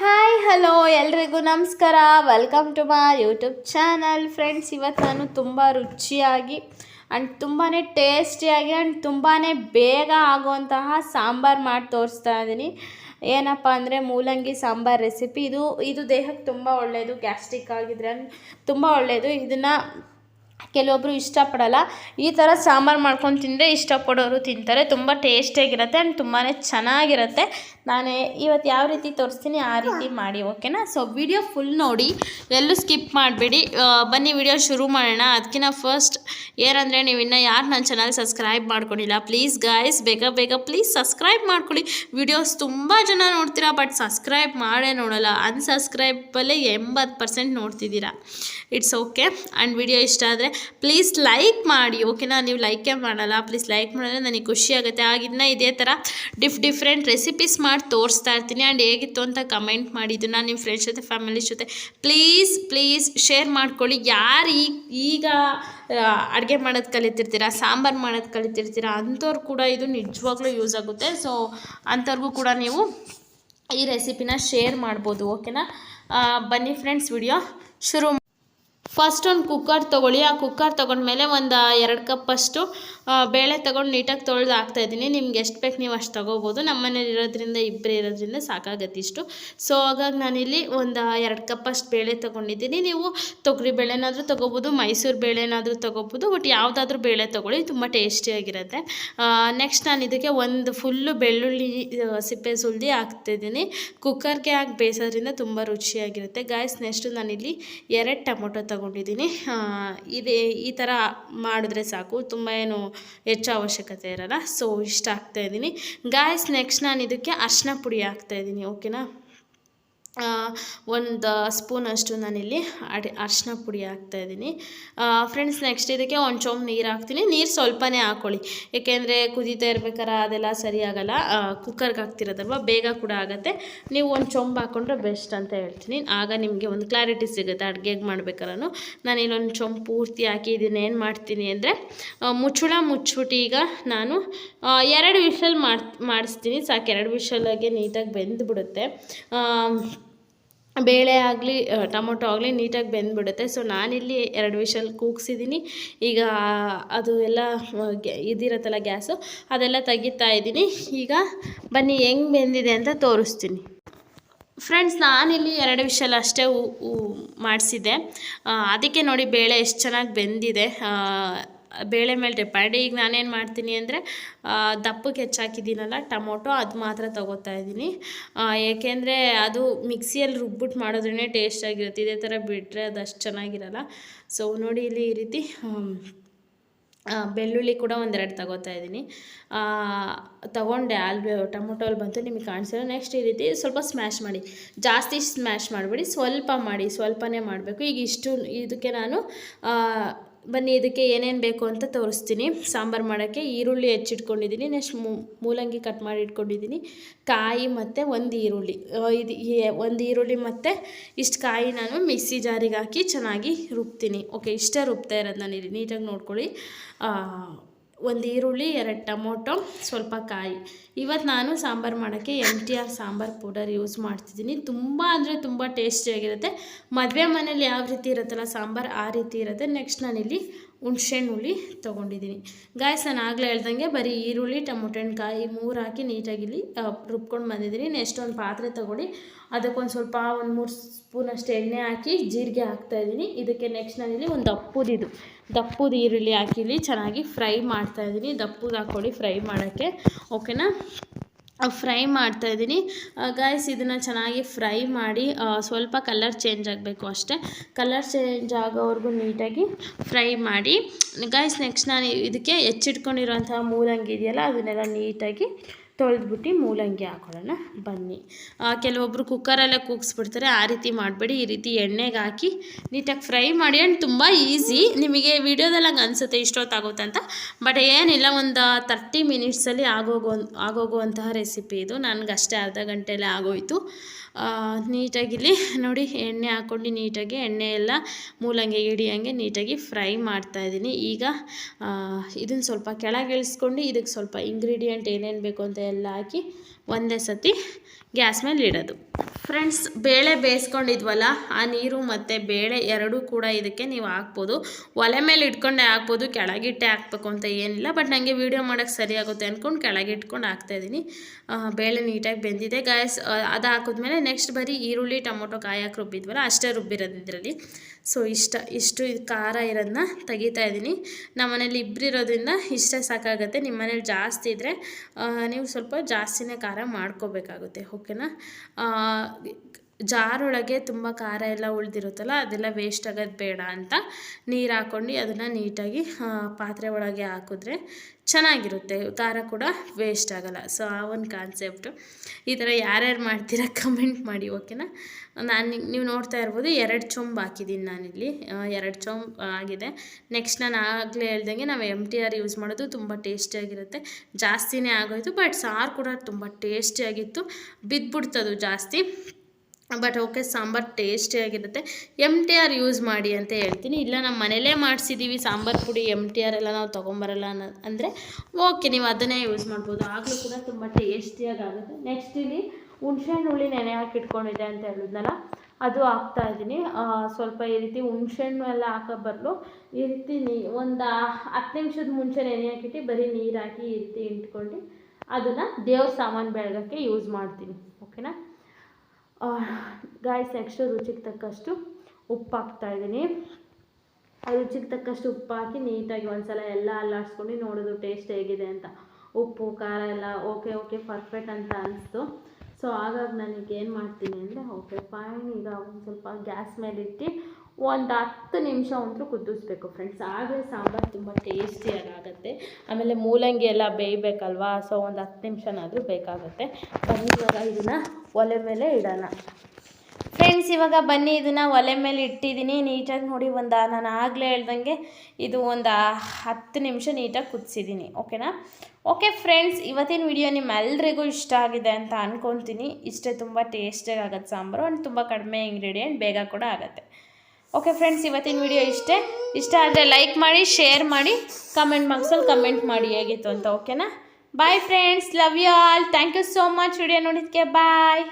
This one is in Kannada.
ಹಾಯ್ ಹಲೋ ಎಲ್ರಿಗೂ ನಮಸ್ಕಾರ. Welcome to my YouTube channel friends ಇವತ್ತು ನಾನು ತುಂಬ ರುಚಿಯಾಗಿ ಆ್ಯಂಡ್ ತುಂಬಾ ಟೇಸ್ಟಿಯಾಗಿ ಆ್ಯಂಡ್ ತುಂಬಾ ಬೇಗ ಆಗುವಂತಹ ಸಾಂಬಾರು ಮಾಡಿ ತೋರಿಸ್ತಾ ಇದ್ದೀನಿ. ಏನಪ್ಪ ಅಂದರೆ ಮೂಲಂಗಿ ಸಾಂಬಾರು ರೆಸಿಪಿ ಇದು ಇದು ದೇಹಕ್ಕೆ ತುಂಬ ಒಳ್ಳೆಯದು ಗ್ಯಾಸ್ಟ್ರಿಕ್ ಆಗಿದ್ರೆ ತುಂಬ ಒಳ್ಳೆಯದು ಇದನ್ನು ಕೆಲವೊಬ್ಬರು ಇಷ್ಟಪಡಲ್ಲ. ಈ ಥರ ಸಾಂಬಾರು ಮಾಡ್ಕೊಂಡು ತಿಂದರೆ ಇಷ್ಟಪಡೋರು ತಿಂತಾರೆ. ತುಂಬ ಟೇಸ್ಟಿಯಾಗಿರುತ್ತೆ ಆ್ಯಂಡ್ ತುಂಬಾ ಚೆನ್ನಾಗಿರುತ್ತೆ. ನಾನು ಇವತ್ತು ಯಾವ ರೀತಿ ತೋರಿಸ್ತೀನಿ ಆ ರೀತಿ ಮಾಡಿ, ಓಕೆನಾ? ಸೊ ವಿಡಿಯೋ ಫುಲ್ ನೋಡಿ. ಎಲ್ಲೂ ಸ್ಕಿಪ್ ಮಾಡಬೇಡಿ. ಬನ್ನಿ ವಿಡಿಯೋ ಶುರು ಮಾಡೋಣ. ಅದಕ್ಕಿಂತ ಫಸ್ಟ್ ಏನಂದರೆ ನೀವು ಇನ್ನೂ ಯಾರು ನನ್ನ ಚಾನಲ್ ಸಬ್ಸ್ಕ್ರೈಬ್ ಮಾಡ್ಕೊಂಡಿಲ್ಲ ಪ್ಲೀಸ್ ಗಾಯ್ಸ್ ಬೇಗ ಬೇಗ ಪ್ಲೀಸ್ ಸಬ್ಸ್ಕ್ರೈಬ್ ಮಾಡ್ಕೊಳ್ಳಿ. ವಿಡಿಯೋಸ್ ತುಂಬ ಜನ ನೋಡ್ತೀರಾ ಬಟ್ ಸಬ್ಸ್ಕ್ರೈಬ್ ಮಾಡೇ ನೋಡಲ್ಲ. ಅನ್ಸಬ್ಸ್ಕ್ರೈಬಲ್ಲೇ ಎಂಬತ್ತು ಪರ್ಸೆಂಟ್ ನೋಡ್ತಿದ್ದೀರಾ. ಇಟ್ಸ್ ಓಕೆ ಆ್ಯಂಡ್ ವಿಡಿಯೋ ಇಷ್ಟ ಆದರೆ ಪ್ಲೀಸ್ ಲೈಕ್ ಮಾಡಿ ಓಕೆನಾ ನೀವು ಲೈಕೇ ಮಾಡಲ್ಲ ಪ್ಲೀಸ್ ಲೈಕ್ ಮಾಡಿದ್ರೆ ನನಗೆ ಖುಷಿ ಆಗುತ್ತೆ. ಆಗಿನ್ನ ಇದೇ ಥರ ಡಿಫ್ ಡಿಫ್ರೆಂಟ್ ರೆಸಿಪೀಸ್ ಮಾಡಿ ತೋರಿಸ್ತಾ ಇರ್ತೀನಿ. ಆ್ಯಂಡ್ ಹೇಗಿತ್ತು ಅಂತ ಕಮೆಂಟ್ ಮಾಡಿ ನಿಮ್ಮ ಫ್ರೆಂಡ್ಸ್ ಜೊತೆ ಫ್ಯಾಮಿಲಿ ಜೊತೆ. ಪ್ಲೀಸ್ ಪ್ಲೀಸ್ ಶೇರ್ ಮಾಡ್ಕೊಳ್ಳಿ. ಯಾರು ಈಗ ಈಗ ಅಡುಗೆ ಮಾಡೋದು ಕಲಿತಿರ್ತೀರಾ, ಸಾಂಬಾರು ಮಾಡೋದು ಕಲಿತಿರ್ತೀರಾ, ಅಂಥವ್ರು ಕೂಡ ಇದು ನಿಜವಾಗ್ಲೂ ಯೂಸ್ ಆಗುತ್ತೆ. ಸೊ ಅಂಥವ್ರಿಗೂ ಕೂಡ ನೀವು ಈ ರೆಸಿಪಿನ ಶೇರ್ ಮಾಡ್ಬೋದು ಓಕೆನಾ ಬನ್ನಿ ಫ್ರೆಂಡ್ಸ್ ವಿಡಿಯೋ ಶುರು ಫಸ್ಟ್ ಒಂದು ಕುಕ್ಕರ್ ತೊಗೊಳ್ಳಿ. ಆ ಕುಕ್ಕರ್ ತೊಗೊಂಡ್ಮೇಲೆ ಒಂದು ಎರಡು ಕಪ್ಪಷ್ಟು ಅಷ್ಟು ಬೇಳೆ ತೊಗೊಂಡು ನೀಟಾಗಿ ತೊಳೆದು ಹಾಕ್ತಾಯಿದ್ದೀನಿ ನಿಮ್ಗೆ ಎಷ್ಟು ಬೇಕು ನೀವು ಅಷ್ಟು ತೊಗೋಬೋದು. ನಮ್ಮ ಮನೇಲಿ ಇರೋದ್ರಿಂದ ಇಬ್ಬರೇ ಇರೋದ್ರಿಂದ ಸಾಕಾಗತ್ತೆ ಇಷ್ಟು ಸೊ ಹಾಗಾಗಿ ನಾನಿಲ್ಲಿ ಒಂದು ಎರಡು ಕಪ್ಪಷ್ಟು ಬೇಳೆ ತೊಗೊಂಡಿದ್ದೀನಿ. ನೀವು ತೊಗರಿ ಬೇಳೆನಾದರೂ ತೊಗೋಬೋದು, ಮೈಸೂರು ಬೇಳೆನಾದರೂ ತೊಗೋಬೋದು ಬಟ್ ಯಾವುದಾದ್ರೂ ಬೇಳೆ ತೊಗೊಳ್ಳಿ. ತುಂಬ ಟೇಸ್ಟಿಯಾಗಿರುತ್ತೆ ನೆಕ್ಸ್ಟ್ ನಾನು ಇದಕ್ಕೆ ಒಂದು ಫುಲ್ಲು ಬೆಳ್ಳುಳ್ಳಿ ಸಿಪ್ಪೆ ಸುಲ್ದಿ ಹಾಕ್ತಿದ್ದೀನಿ ಕುಕ್ಕರ್ಗೆ ಹಾಕಿ ಬೇಯಿಸೋದ್ರಿಂದ ತುಂಬ ರುಚಿಯಾಗಿರುತ್ತೆ. ಗಾಯ್ಸ್ ನೆಕ್ಸ್ಟು ನಾನಿಲ್ಲಿ ಎರಡು ಟೊಮೊಟೊ ತೊಗೊಂಡಿದ್ದೀನಿ. ಇದೇ ಈ ಥರ ಮಾಡಿದ್ರೆ ಸಾಕು. ತುಂಬ ಏನು ಹೆಚ್ಚು ಅವಶ್ಯಕತೆ ಇರಲ್ಲ. ಸೊ ಇಷ್ಟ ಹಾಕ್ತಾಯಿದ್ದೀನಿ ಗಾಯ್ಸ್ ನೆಕ್ಸ್ಟ್ ನಾನು ಇದಕ್ಕೆ ಅರ್ಶಿನ ಪುಡಿ ಹಾಕ್ತಾಯಿದ್ದೀನಿ ಓಕೆನಾ ಒಂದು ಸ್ಪೂನಷ್ಟು ನಾನಿಲ್ಲಿ ಅಡಿ ಅರಿಶಿನ ಪುಡಿ ಹಾಕ್ತಾಯಿದ್ದೀನಿ ಫ್ರೆಂಡ್ಸ್ ನೆಕ್ಸ್ಟ್ ಇದಕ್ಕೆ ಒಂದು ಚೊಂಬು ನೀರು ಹಾಕ್ತೀನಿ. ನೀರು ಸ್ವಲ್ಪನೇ ಹಾಕ್ಕೊಳ್ಳಿ ಏಕೆಂದರೆ ಕುದೀತಾ ಇರ್ಬೇಕಾರೆ ಅದೆಲ್ಲ ಸರಿ ಆಗೋಲ್ಲ. ಕುಕ್ಕರ್ಗೆ ಹಾಕ್ತಿರೋದಲ್ವ? ಬೇಗ ಕೂಡ ಆಗುತ್ತೆ. ನೀವು ಒಂದು ಚೊಂಬು ಹಾಕ್ಕೊಂಡ್ರೆ ಬೆಸ್ಟ್ ಅಂತ ಹೇಳ್ತೀನಿ. ಆಗ ನಿಮಗೆ ಒಂದು ಕ್ಲಾರಿಟಿ ಸಿಗುತ್ತೆ. ಅಡುಗೆಗೆ ಮಾಡ್ಬೇಕಾದ್ರೂ ನಾನು ಇಲ್ಲೊಂದು ಚೊಂಬು ಪೂರ್ತಿ ಹಾಕಿ ಇದನ್ನೇನು ಮಾಡ್ತೀನಿ ಅಂದರೆ ಮುಚ್ಚಳ ಮುಚ್ಚಿಬಿಟ್ಟು ಈಗ ನಾನು ಎರಡು ವಿಷಲ್ ಮಾಡಿ, ಮಾಡಿಸ್ತೀನಿ. ಸಾಕು, ಎರಡು ವಿಷಲಾಗೆ ನೀಟಾಗಿ ಬೆಂದುಬಿಡುತ್ತೆ. ಬೇಳೆ ಆಗಲಿ ಟೊಮೊಟೊ ಆಗಲಿ ನೀಟಾಗಿ ಬೆಂದ್ಬಿಡುತ್ತೆ. ಸೊ ನಾನಿಲ್ಲಿ ಎರಡು ವಿಷಲ್ ಕೂಗ್ಸಿದ್ದೀನಿ ಈಗ ಅದು ಎಲ್ಲ ಇದಿರತ್ತಲ್ಲ ಗ್ಯಾ- ಗ್ಯಾಸು, ಅದೆಲ್ಲ ತೆಗಿತಾ ಇದ್ದೀನಿ. ಈಗ ಬನ್ನಿ, ಹೆಂಗೆ ಬೆಂದಿದೆ ಅಂತ ತೋರಿಸ್ತೀನಿ. ಫ್ರೆಂಡ್ಸ್, ನಾನಿಲ್ಲಿ ಎರಡು ವಿಷಲ್ ಅಷ್ಟೇ ಮಾಡಿಸಿದ್ದೆ. ಅದಕ್ಕೆ ನೋಡಿ ಬೇಳೆ ಎಷ್ಟು ಚೆನ್ನಾಗಿ ಬೆಂದಿದೆ. ಬೇಳೆ ಮೇಲೆ ಡಿಪೆಂಡ್ ಈಗ ನಾನೇನು ಮಾಡ್ತೀನಿ ಅಂದರೆ ದಪ್ಪಕ್ಕೆ ಹೆಚ್ಚಾಕಿದ್ದೀನಲ್ಲ ಟೊಮೊಟೊ, ಅದು ಮಾತ್ರ ತಗೋತಾ ಇದ್ದೀನಿ. ಏಕೆಂದರೆ ಅದು ಮಿಕ್ಸಿಯಲ್ಲಿ ರುಬ್ಬಿಟ್ಟು ಮಾಡೋದ್ರೇ ಟೇಸ್ಟಾಗಿರುತ್ತೆ ಇದೇ ಥರ ಬಿಟ್ಟರೆ ಅದು ಅಷ್ಟು ಚೆನ್ನಾಗಿರಲ್ಲ. ಸೊ ನೋಡಿ ಇಲ್ಲಿ ಈ ರೀತಿ ಬೆಳ್ಳುಳ್ಳಿ ಕೂಡ ಒಂದೆರಡು ತಗೋತಾ ಇದ್ದೀನಿ. ತಗೊಂಡೆ ಆಲ್ಬೆ ಟೊಮೊಟೊ ಅಲ್ಲಿ ಬಂತು, ನಿಮಗೆ ಕಾಣಿಸಿಲ್ಲ ನೆಕ್ಸ್ಟ್ ಈ ರೀತಿ ಸ್ವಲ್ಪ ಸ್ಮ್ಯಾಶ್ ಮಾಡಿ. ಜಾಸ್ತಿ ಸ್ಮ್ಯಾಶ್ ಮಾಡಬೇಡಿ. ಸ್ವಲ್ಪ ಮಾಡಿ, ಸ್ವಲ್ಪನೇ ಮಾಡಬೇಕು. ಈಗ ಇಷ್ಟು, ಇದಕ್ಕೆ ನಾನು ಬನ್ನಿ, ಇದಕ್ಕೆ ಏನೇನು ಬೇಕು ಅಂತ ತೋರಿಸ್ತೀನಿ. ಸಾಂಬಾರು ಮಾಡೋಕ್ಕೆ ಈರುಳ್ಳಿ ಹೆಚ್ಚಿಟ್ಕೊಂಡಿದ್ದೀನಿ, ನೆಕ್ಸ್ಟ್ ಮೂಲಂಗಿ ಕಟ್ ಮಾಡಿ ಇಟ್ಕೊಂಡಿದ್ದೀನಿ. ಕಾಯಿ ಮತ್ತು ಒಂದು ಈರುಳ್ಳಿ. ಇದು ಒಂದು ಈರುಳ್ಳಿ ಮತ್ತು ಇಷ್ಟು ಕಾಯಿ ನಾನು ಮಿಕ್ಸಿ ಜಾರಿಗೆ ಹಾಕಿ ಚೆನ್ನಾಗಿ ರುಬ್ತೀನಿ. ಓಕೆ ಇಷ್ಟೇ ರುಬ್ತಾ ಇರೋದು ನಾನು ಇಲ್ಲಿ ನೀಟಾಗಿ ನೋಡ್ಕೊಳ್ಳಿ. ಒಂದು ಈರುಳ್ಳಿ, ಎರಡು ಟೊಮೊಟೊ, ಸ್ವಲ್ಪ ಕಾಯಿ. ಇವತ್ತು ನಾನು ಸಾಂಬಾರು ಮಾಡೋಕ್ಕೆ M T R sambar powder use ಮಾಡ್ತಿದ್ದೀನಿ. ತುಂಬ ಅಂದರೆ ತುಂಬ ಟೇಸ್ಟಿಯಾಗಿರುತ್ತೆ ಮದುವೆ ಮನೇಲಿ ಯಾವ ರೀತಿ ಇರುತ್ತಲ್ಲ, ಸಾಂಬಾರು ಆ ರೀತಿ ಇರುತ್ತೆ. ನೆಕ್ಸ್ಟ್ ನಾನಿಲ್ಲಿ ಹುಣ್ಸೆಹಣ್ಣು ಹುಳಿ ತೊಗೊಂಡಿದ್ದೀನಿ. ಗಾಯ್ಸ್ ನಾನು ಆಗಲೇ ಹೇಳ್ದಂಗೆ ಬರೀ ಈರುಳ್ಳಿ ಟೊಮೊಟೊ ಹಣ್ಣುಕಾಯಿ ಮೂರು ಹಾಕಿ ನೀಟಾಗಿ ಇಲ್ಲಿ ರುಬ್ಕೊಂಡು ಬಂದಿದ್ದೀನಿ. ನೆಕ್ಸ್ಟ್ ಒಂದು ಪಾತ್ರೆ ತೊಗೊಳ್ಳಿ. ಅದಕ್ಕೊಂದು ಸ್ವಲ್ಪ ಒಂದು ಮೂರು ಸ್ಪೂನಷ್ಟು ಎಣ್ಣೆ ಹಾಕಿ ಜೀರಿಗೆ ಹಾಕ್ತಾಯಿದ್ದೀನಿ ಇದಕ್ಕೆ ನೆಕ್ಸ್ಟ್ ನಾನಿಲ್ಲಿ ಒಂದು ದಪ್ಪದಿದು ದಪ್ಪದ ಈರುಳ್ಳಿ ಹಾಕಿ ಚೆನ್ನಾಗಿ ಫ್ರೈ ಮಾಡ್ತಾಯಿದ್ದೀನಿ ದಪ್ಪದ ಹಾಕ್ಕೊಳ್ಳಿ, ಫ್ರೈ ಮಾಡೋಕ್ಕೆ. ಓಕೆನಾ ಫ್ರೈ ಮಾಡ್ತಾ ಇದ್ದೀನಿ. ಗಾಯ್ಸ್ ಇದನ್ನು ಚೆನ್ನಾಗಿ ಫ್ರೈ ಮಾಡಿ ಸ್ವಲ್ಪ ಕಲರ್ ಚೇಂಜ್ ಆಗಬೇಕು ಅಷ್ಟೇ. ಕಲರ್ ಚೇಂಜ್ ಆಗೋವರೆಗೂ ನೀಟಾಗಿ ಫ್ರೈ ಮಾಡಿ. ಗಾಯ್ಸ್ ನೆಕ್ಸ್ಟ್ ನಾನು ಇದಕ್ಕೆ ಹೆಚ್ಚಿಟ್ಕೊಂಡಿರೋಂಥ ಮೂಲಂಗಿ ಇದೆಯಲ್ಲ, ಅದನ್ನೆಲ್ಲ ನೀಟಾಗಿ ತೊಳೆದ್ಬಿಟ್ಟು ಮೂಲಂಗಿ ಹಾಕೊಳ್ಳೋಣ. ಬನ್ನಿ. ಕೆಲವೊಬ್ಬರು ಕುಕ್ಕರಲ್ಲೇ ಕೂಗಿಸ್ಬಿಡ್ತಾರೆ. ಆ ರೀತಿ ಮಾಡಬೇಡಿ. ಈ ರೀತಿ ಎಣ್ಣೆಗೆ ಹಾಕಿ ನೀಟಾಗಿ ಫ್ರೈ ಮಾಡಿ ಆ್ಯಂಡ್ ತುಂಬ ಈಸಿ ನಿಮಗೆ ವಿಡಿಯೋದಲ್ಲಿ ಹಂಗೆ ಅನಿಸುತ್ತೆ, ಇಷ್ಟೊತ್ತಾಗುತ್ತೆ ಅಂತ. ಬಟ್ ಏನಿಲ್ಲ, ಒಂದು ತರ್ಟಿ ಮಿನಿಟ್ಸಲ್ಲಿ ಆಗೋಗೋ, ಆಗೋಗುವಂತಹ ರೆಸಿಪಿ ಇದು. ನನಗೆ ಅಷ್ಟೇ ಅರ್ಧ ಗಂಟೆಯಲ್ಲೇ ಆಗೋಯಿತು. ನೀಟಾಗಿಲ್ಲಿ ನೋಡಿ, ಎಣ್ಣೆ ಹಾಕ್ಕೊಂಡು ನೀಟಾಗಿ ಎಣ್ಣೆ ಎಲ್ಲ ಮೂಲಂಗಿ ಹಿಡಿಯಂಗೆ ನೀಟಾಗಿ ಫ್ರೈ ಮಾಡ್ತಾಯಿದ್ದೀನಿ ಈಗ ಇದನ್ನು ಸ್ವಲ್ಪ ಕೆಳಗೆ ಇಳಿಸ್ಕೊಂಡು ಇದಕ್ಕೆ ಸ್ವಲ್ಪ ಇಂಗ್ರೀಡಿಯೆಂಟ್ ಏನೇನು ಬೇಕು ಅಂತ ಎಲ್ಲ ಹಾಕಿ ಒಂದೇ ಸತಿ ಗ್ಯಾಸ್ ಮೇಲೆ ಇಡೋದು. ಫ್ರೆಂಡ್ಸ್, ಬೇಳೆ ಬೇಯಿಸ್ಕೊಂಡಿದ್ವಲ್ಲ, ಆ ನೀರು ಮತ್ತು ಬೇಳೆ ಎರಡೂ ಕೂಡ ಇದಕ್ಕೆ ನೀವು ಹಾಕ್ಬೋದು. ಒಲೆ ಮೇಲೆ ಇಟ್ಕೊಂಡೇ ಹಾಕ್ಬೋದು, ಕೆಳಗಿಟ್ಟೆ ಹಾಕ್ಬೇಕು ಅಂತ ಏನಿಲ್ಲ, ಬಟ್ ನನಗೆ ವೀಡಿಯೋ ಮಾಡೋಕ್ಕೆ ಸರಿಯಾಗುತ್ತೆ ಅಂದ್ಕೊಂಡು ಕೆಳಗಿಟ್ಕೊಂಡು ಹಾಕ್ತಾಯಿದ್ದೀನಿ ಬೇಳೆ ನೀಟಾಗಿ ಬೆಂದಿದೆ. ಗ್ಯಾಸ್ ಅದು ಹಾಕಿದ್ಮೇಲೆ ನೆಕ್ಸ್ಟ್ ಬರೀ ಈರುಳ್ಳಿ, ಟೊಮೊಟೊ, ಕಾಯಿ ಹಾಕಿ ರುಬ್ಬಿದ್ವಲ್ಲ, ಅಷ್ಟೇ ರುಬ್ಬಿರೋದು ಇದರಲ್ಲಿ. ಸೊ ಇಷ್ಟ, ಇಷ್ಟು ಖಾರ ಇರೋದನ್ನ ತೆಗಿತಾ ಇದ್ದೀನಿ. ನಮ್ಮ ಮನೇಲಿ ಇಬ್ಬರು ಇರೋದ್ರಿಂದ ಇಷ್ಟೇ ಸಾಕಾಗುತ್ತೆ. ನಿಮ್ಮ ಮನೇಲಿ ಜಾಸ್ತಿ ಇದ್ದರೆ ನೀವು ಸ್ವಲ್ಪ ಜಾಸ್ತಿನೇ ಖಾರ ಮಾಡ್ಕೋಬೇಕಾಗುತ್ತೆ. ಓಕೆನಾ ಆ, ಜಾರೊಳಗೆ ತುಂಬ ಖಾರ ಎಲ್ಲ ಉಳಿದಿರುತ್ತಲ್ಲ, ಅದೆಲ್ಲ ವೇಸ್ಟ್ ಆಗೋದು ಬೇಡ ಅಂತ ನೀರು ಹಾಕ್ಕೊಂಡು ಅದನ್ನು ನೀಟಾಗಿ ಪಾತ್ರೆ ಒಳಗೆ ಹಾಕಿದ್ರೆ ಚೆನ್ನಾಗಿರುತ್ತೆ. ಖಾರ ಕೂಡ ವೇಸ್ಟ್ ಆಗೋಲ್ಲ. ಸೊ ಆ ಒಂದು ಕಾನ್ಸೆಪ್ಟು ಈ ಥರ ಯಾರ್ಯಾರು ಮಾಡ್ತೀರಾ ಕಮೆಂಟ್ ಮಾಡಿ ಓಕೆನಾ ನಾನು ನೀವು ನೋಡ್ತಾ ಇರ್ಬೋದು, ಎರಡು ಚೊಂಬು ಹಾಕಿದ್ದೀನಿ ನಾನಿಲ್ಲಿ. ಎರಡು ಚೊಂಬು ಆಗಿದೆ. ನೆಕ್ಸ್ಟ್ ನಾನು ಆಗಲೇ ಹೇಳ್ದಂಗೆ ನಾವು ಎಂ ಟಿ ಆರ್ ಯೂಸ್ ಮಾಡೋದು ತುಂಬ ಟೇಸ್ಟಿಯಾಗಿರುತ್ತೆ ಜಾಸ್ತಿನೇ ಆಗೋಯಿತು ಬಟ್ ಸಾರು ಕೂಡ ತುಂಬ ಟೇಸ್ಟಿಯಾಗಿತ್ತು ಬಿದ್ದುಬಿಡ್ತದು ಜಾಸ್ತಿ. ಬಟ್ ಓಕೆ, ಸಾಂಬಾರು ಟೇಸ್ಟಿಯಾಗಿರುತ್ತೆ ಎಂ ಟಿ ಆರ್ ಯೂಸ್ ಮಾಡಿ ಅಂತ ಹೇಳ್ತೀನಿ. ಇಲ್ಲ ನಮ್ಮ ಮನೇಲೇ ಮಾಡಿಸಿದ್ದೀವಿ ಸಾಂಬಾರು ಪುಡಿ ಎಂ ಟಿ ಆರ್ ಎಲ್ಲ ನಾವು ತೊಗೊಂಬರಲ್ಲ ಅನ್ನೋ, ಅಂದರೆ ಓಕೆ, ನೀವು ಅದನ್ನೇ ಯೂಸ್ ಮಾಡ್ಬೋದು. ಆಗಲೂ ಕೂಡ ತುಂಬ ಟೇಸ್ಟಿಯಾಗಿ ಆಗುತ್ತೆ. ನೆಕ್ಸ್ಟ್ ಇಲ್ಲಿ ಹುಣ್ಸೆಹಣ್ಣು ಹುಳಿ ನೆನೆ ಹಾಕಿ ಇಟ್ಕೊಂಡಿದೆ ಅಂತ ಹೇಳಿದ್ನಲ್ಲ, ಅದು ಹಾಕ್ತಾ ಇದ್ದೀನಿ. ಸ್ವಲ್ಪ ಈ ರೀತಿ ಹುಣ್ಸೆಹಣ್ಣು ಎಲ್ಲ ಹಾಕೋ ಬದಲು ಈ ರೀತಿ ನೀ, ಒಂದು ಹತ್ತು ನಿಮಿಷದ ಮುಂಚೆ ನೆನೆ ಹಾಕಿಟ್ಟು ಬರೀ ನೀರು ಹಾಕಿ ಈ ರೀತಿ ಇಟ್ಕೊಂಡು ಅದನ್ನು ದೇವ್ರ ಸಾಮಾನು ಬೆಳಗೋಕ್ಕೆ ಯೂಸ್ ಮಾಡ್ತೀನಿ. ಓಕೆನಾ ಗಾಯ್ಸ್ ನೆಕ್ಸ್ಟು ರುಚಿಗೆ ತಕ್ಕಷ್ಟು ಉಪ್ಪು ಹಾಕ್ತಾ ಇದ್ದೀನಿ ರುಚಿಗೆ ತಕ್ಕಷ್ಟು ಉಪ್ಪು ಹಾಕಿ ನೀಟಾಗಿ ಒಂದ್ಸಲ ಎಲ್ಲ ಅಲ್ಲಾಡಿಸ್ಕೊಂಡು ನೋಡೋದು ಟೇಸ್ಟ್ ಹೇಗಿದೆ ಅಂತ. ಉಪ್ಪು, ಖಾರ ಎಲ್ಲ ಓಕೆ ಓಕೆ ಪರ್ಫೆಕ್ಟ್ ಅಂತ ಅನಿಸ್ತು. ಸೊ ಹಾಗಾಗಿ ನನಗೆ ಏನು ಮಾಡ್ತೀನಿ ಅಂದರೆ ಓಕೆ ಫೈನ್ ಈಗ ಒಂದು ಸ್ವಲ್ಪ ಗ್ಯಾಸ್ ಮೇಲೆ ಇಟ್ಟು ಒಂದು ಹತ್ತು ನಿಮಿಷ ಅಂತೂ ಕುದಿಸ್ಬೇಕು ಫ್ರೆಂಡ್ಸ್ ಆಗಲೇ ಸಾಂಬಾರು ತುಂಬ ಟೇಸ್ಟಿಯಾಗಿ ಆಗುತ್ತೆ ಆಮೇಲೆ ಮೂಲಂಗಿ ಎಲ್ಲ ಬೇಯಬೇಕಲ್ವಾ? ಸೊ ಒಂದು ಹತ್ತು ನಿಮಿಷನಾದರೂ ಬೇಕಾಗುತ್ತೆ. ಬನ್ನಿ ಇವಾಗ ಇದನ್ನು ಒಲೆ ಮೇಲೆ ಇಡೋಣ. ಫ್ರೆಂಡ್ಸ್ ಇವಾಗ ಬನ್ನಿ ಇದನ್ನು ಒಲೆ ಮೇಲೆ ಇಟ್ಟಿದ್ದೀನಿ. ನೀಟಾಗಿ ನೋಡಿ, ಒಂದು ನಾನು ಆಗಲೇ ಹೇಳ್ದಂಗೆ ಇದು ಒಂದು ಹತ್ತು ನಿಮಿಷ ನೀಟಾಗಿ ಕುದಿಸಿದ್ದೀನಿ. ಓಕೆನಾ? ಓಕೆ ಫ್ರೆಂಡ್ಸ್ ಇವತ್ತಿನ ವಿಡಿಯೋ ನಿಮ್ಮೆಲ್ಲರಿಗೂ ಇಷ್ಟ ಆಗಿದೆ ಅಂತ ಅಂದ್ಕೊತೀನಿ ಇಷ್ಟೇ ತುಂಬ ಟೇಸ್ಟಿಯಾಗಿ ಆಗುತ್ತೆ ಸಾಂಬಾರು. ಆ್ಯಂಡ್ ತುಂಬ ಕಡಿಮೆ ಇಂಗ್ರೀಡಿಯೆಂಟ್ ಬೇಗ ಕೂಡ ಆಗುತ್ತೆ. ಓಕೆ ಫ್ರೆಂಡ್ಸ್ ಇವತ್ತಿನ ವಿಡಿಯೋ ಇಷ್ಟೇ. ಇಷ್ಟ ಆದರೆ ಲೈಕ್ ಮಾಡಿ ಶೇರ್ ಮಾಡಿ ಕಮೆಂಟ್ ಬಾಕ್ಸಲ್ಲಿ ಕಮೆಂಟ್ ಮಾಡಿ ಹೇಗಿತ್ತು ಅಂತ ಓಕೆನಾ bye friends love you all thank you so much video ನೋಡಿದ್ದಕ್ಕೆ ಬಾಯ್